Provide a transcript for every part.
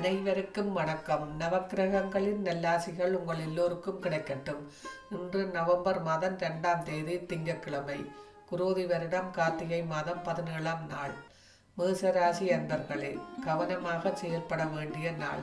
அனைவருக்கும் வணக்கம். நவக்கிரகங்களின் நல்லாசிகள் உங்கள் எல்லோருக்கும் கிடைக்கட்டும். இன்று நவம்பர் மாதம் இரண்டாம் தேதி திங்கட்கிழமை குரோதி வருடம் கார்த்திகை மாதம் பதினேழாம் நாள். மேசராசி அன்பர்களே கவனமாக செயல்பட வேண்டிய நாள்.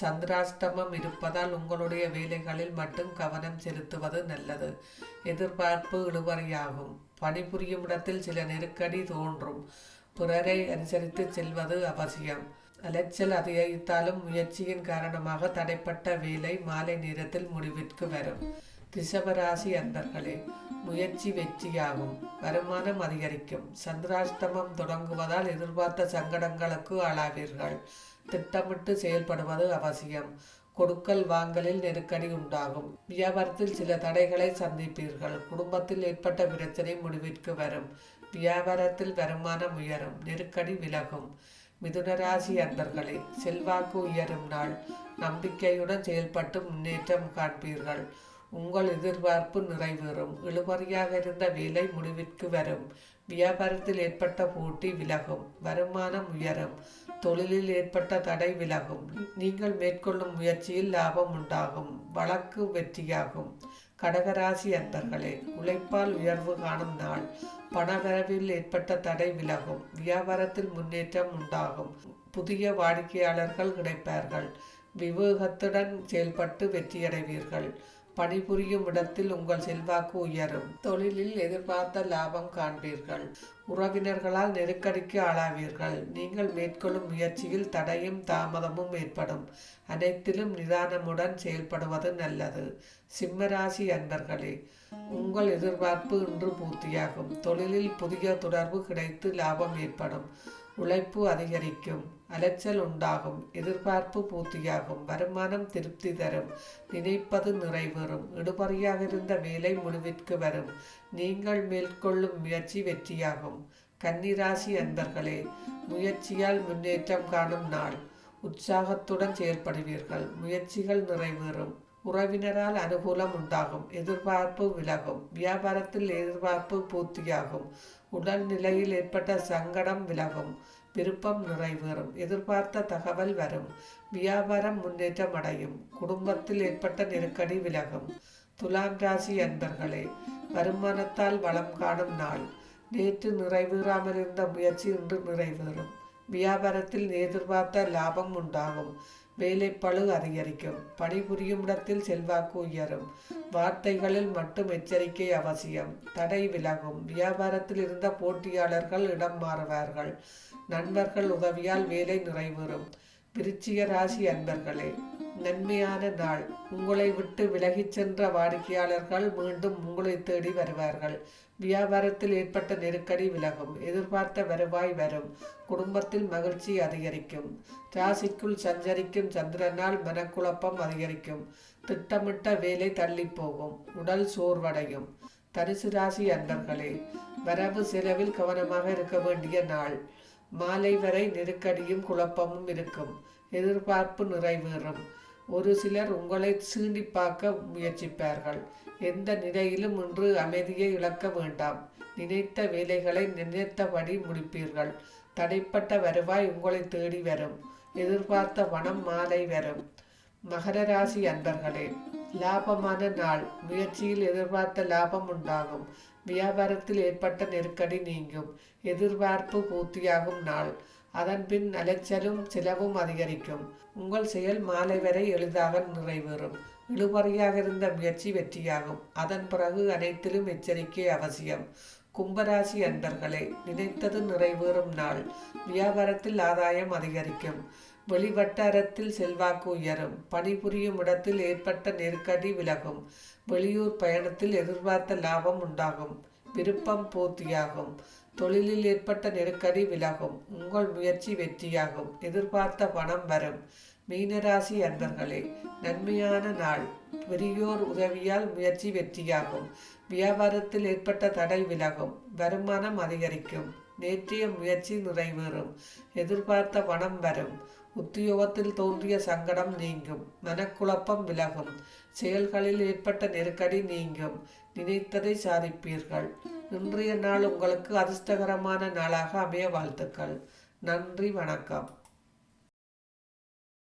சந்திராஷ்டமம் இருப்பதால் உங்களுடைய வேலைகளில் மட்டும் கவனம் செலுத்துவது நல்லது. எதிர்பார்ப்பு இழுபறியாகும். பணிபுரியும் இடத்தில் சில நெருக்கடி தோன்றும். பிறரை அனுசரித்து செல்வது அவசியம். அலைச்சல் அதிகரித்தாலும் முயற்சியின் காரணமாக தடைப்பட்ட வேலை மாலை நேரத்தில் முடிவிற்கு வரும். ரிஷபராசி அன்பர்களே முயற்சி வெற்றியாகும். வருமானம் அதிகரிக்கும். சந்திராஷ்டமம் தொடங்குவதால் எதிர்பார்த்த சங்கடங்களுக்கு ஆளாவீர்கள். திட்டமிட்டு செயல்படுவது அவசியம். கொடுக்கல் வாங்கலில் நெருக்கடி உண்டாகும். வியாபாரத்தில் சில தடைகளை சந்திப்பீர்கள். குடும்பத்தில் ஏற்பட்ட பிரச்சனை முடிவிற்கு வரும். வியாபாரத்தில் வருமானம் உயரும். நெருக்கடி விலகும். மிதுனராசி அன்பர்களே செல்வாக்கு உயரும் நாள். நம்பிக்கையுடன் செயல்பட்டு முன்னேற்றம் காண்பீர்கள். உங்கள் எதிர்பார்ப்பு நிறைவேறும். இழுபறியாக இருந்த வேலை முடிவிற்கு வரும். வியாபாரத்தில் ஏற்பட்ட போட்டி விலகும். வருமானம் உயரும். தொழிலில் ஏற்பட்ட தடை விலகும். நீங்கள் மேற்கொள்ளும் முயற்சியில் லாபம் உண்டாகும். வழக்கு வெற்றியாகும். கடகராசி அன்பர்களே உழைப்பால் உயர்வு காணும் நாள். பணவரவில் ஏற்பட்ட தடை விலகும். வியாபாரத்தில் முன்னேற்றம் உண்டாகும். புதிய வாடிக்கையாளர்கள் கிடைப்பார்கள். விவேகத்துடன் செயல்பட்டு வெற்றியடைவீர்கள். பணிபுரியும் இடத்தில் உங்கள் செல்வாக்கு உயரும். தொழிலில் எதிர்பார்த்த லாபம் காண்பீர்கள். உறவினர்களால் நெருக்கடிக்கு ஆளாவீர்கள். நீங்கள் மேற்கொள்ளும் முயற்சியில் தடையும் தாமதமும் ஏற்படும். அனைத்திலும் நிதானமுடன் செயல்படுவது நல்லது. சிம்மராசி அன்பர்களே உங்கள் எதிர்பார்ப்பு இன்று பூர்த்தியாகும். தொழிலில் புதிய தொடர்பு கிடைத்து லாபம் ஏற்படும். உழைப்பு அதிகரிக்கும் அலைச்சல் உண்டாகும் எதிர்பார்ப்பு பூர்த்தியாகும் வருமானம் திருப்தி தரும் நினைப்பது நிறைவேறும் இடுபறியாக இருந்த வேலை முடிவிற்கு வரும் நீங்கள் மேற்கொள்ளும் முயற்சி வெற்றியாகும். கன்னிராசி அன்பர்களே முயற்சியால் முன்னேற்றம் காணும் நாள். உற்சாகத்துடன் செயல்படுவீர்கள் முயற்சிகள் நிறைவேறும். உறவினரால் அனுகூலம் உண்டாகும். எதிர்பார்ப்பு விலகும். வியாபாரத்தில் எதிர்பார்ப்பு பூர்த்தியாகும். உடல்நிலையில் ஏற்பட்ட சங்கடம் விலகும். விருப்பம் நிறைவேறும். எதிர்பார்த்த தகவல் வரும். வியாபாரம் முன்னேற்றம் அடையும். குடும்பத்தில் ஏற்பட்ட நெருக்கடி விலகும். துலாம் ராசி அன்பர்களே வருமானத்தால் வளம் காணும் நாள். நேற்று நிறைவேறாமல் இருந்த முயற்சி இன்று நிறைவேறும். வியாபாரத்தில் எதிர்பார்த்த லாபம் உண்டாகும். வேலைப்பழு அதிகரிக்கும். பணிபுரியும் இடத்தில் செல்வாக்கு உயரும். வார்த்தைகளில் மட்டும் எச்சரிக்கை அவசியம். தடை விலகும். வியாபாரத்தில் இருந்த போட்டியாளர்கள் இடம் மாறுவார்கள். நண்பர்கள் உதவியால் வேலை நிறைவேறும். விருச்சிக ராசி அன்பர்களே நன்மையான நாள். உங்களை விட்டு விலகிச் சென்ற வாடிக்கையாளர்கள் மீண்டும் உங்களை தேடி வருவார்கள். வியாபாரத்தில் ஏற்பட்ட நெருக்கடி விலகும். எதிர்பார்த்த வருவாய் வரும். குடும்பத்தில் மகிழ்ச்சி அதிகரிக்கும். ராசிக்குள் சஞ்சரிக்கும் சந்திரனால் மனக்குழப்பம் அதிகரிக்கும். திட்டமிட்ட வேலை தள்ளி போகும். உடல் சோர்வடையும். தரிசு ராசி அன்பர்களே வரவு செலவில் கவனமாக இருக்க வேண்டிய நாள். மாலை வரை நெருக்கடியும் குழப்பமும் இருக்கும். எதிர்பார்ப்பு நிறைவேறும். ஒரு சிலர் உங்களை சீண்டி பார்க்க முயற்சிப்பார்கள். எந்த நிலையிலும் இன்று அமைதியை இழக்க வேண்டாம். நினைத்த வேலைகளை நினைத்தபடி முடிப்பீர்கள். தடைப்பட்ட வருவாய் உங்களை தேடி வரும். எதிர்பார்த்த வனம் மாலை வரும். மகர ராசி அன்பர்களே லாபமான நாள். முயற்சியில் எதிர்பார்த்த லாபம் உண்டாகும். வியாபாரத்தில் ஏற்பட்ட நெருக்கடி நீங்கும். எதிர்பார்ப்பு பூர்த்தியாகும் நாள். அதன்பின் அலைச்சலும் செலவும் அதிகரிக்கும். உங்கள் செயல் மாலை வரை எளிதாக நிறைவேறும். இழுபறியாக இருந்த முயற்சி வெற்றியாகும். அதன் பிறகு அனைத்திலும் எச்சரிக்கை அவசியம். கும்பராசி அன்பர்களே நினைத்தது நிறைவேறும் நாள். வியாபாரத்தில் ஆதாயம் அதிகரிக்கும். வெளிவட்டாரத்தில் செல்வாக்கு உயரும். பணிபுரியும் இடத்தில் ஏற்பட்ட நெருக்கடி விலகும். வெளியூர் பயணத்தில் எதிர்பார்த்த லாபம் உண்டாகும். விருப்பம் பூர்த்தியாகும். தொழிலில் ஏற்பட்ட நெருக்கடி விலகும். உங்கள் முயற்சி வெற்றியாகும். எதிர்பார்த்த பணம் வரும். மீனராசி அன்பர்களே நன்மையான நாள். பெரியோர் உதவியால் முயற்சி வெற்றியாகும். வியாபாரத்தில் ஏற்பட்ட தடை விலகும். வருமானம் அதிகரிக்கும். நேற்றைய முயற்சி நிறைவேறும். எதிர்பார்த்த பணம் வரும். உத்தியோகத்தில் தோன்றிய சங்கடம் நீங்கும். மனக்குழப்பம் விலகும். செயல்களில் ஏற்பட்ட நெருக்கடி நீங்கும். நினைத்ததை சாதிப்பீர்கள். இன்றைய நாள் உங்களுக்கு அதிர்ஷ்டகரமான நாளாக அமைய வாழ்த்துக்கள். நன்றி வணக்கம்.